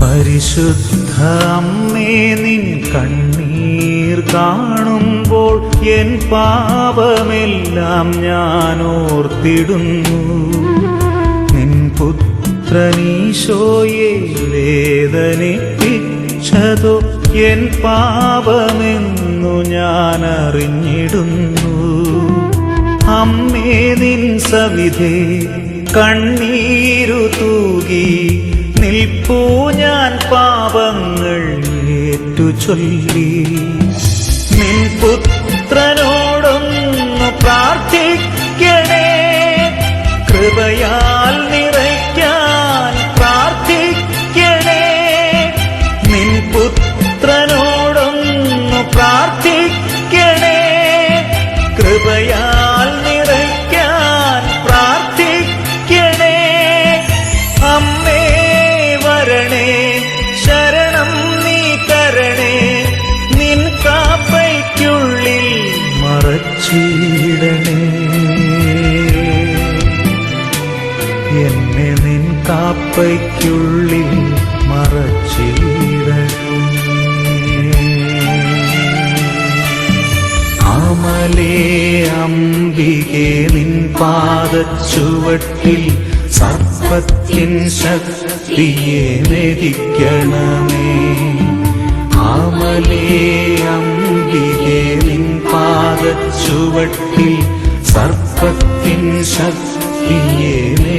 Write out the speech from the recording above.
പരിശുദ്ധ അമ്മേ നിൻ കണ്ണീർ കാണുമ്പോൾ എൻ പാപമെല്ലാം ഞാൻ ഓർത്തിടുന്നു നിൻ പുത്രനീശോയെ വേദനിപ്പിച്ചതോ എൻ പാപമെന്നു ഞാൻ അറിഞ്ഞിടുന്നു അമ്മേ നിൻ സവിധേ കണ്ണീരു തൂകി നിൽപ്പൂ ഞാൻ പാപങ്ങൾ ഏറ്റു ചൊല്ലി നിൻ പുത്രനോടൊന്നു പ്രാർത്ഥിക്കണേ. കൃപയാൽ മറച്ചിടണേ എന്നെ നിൻ കാപ്പയ്ക്കുള്ളിൽ മറച്ചിടണേ. അമലേ അംബികെ നിൻ പാദച്ചുവട്ടിൽ സർപ്പത്തിൻ ശക്തിയെ മെതിക്കണമേ. പാദച്ചുവട്ടിൽ സർപ്പത്തിൻ ശക്തിയെ മെതിക്കണമേ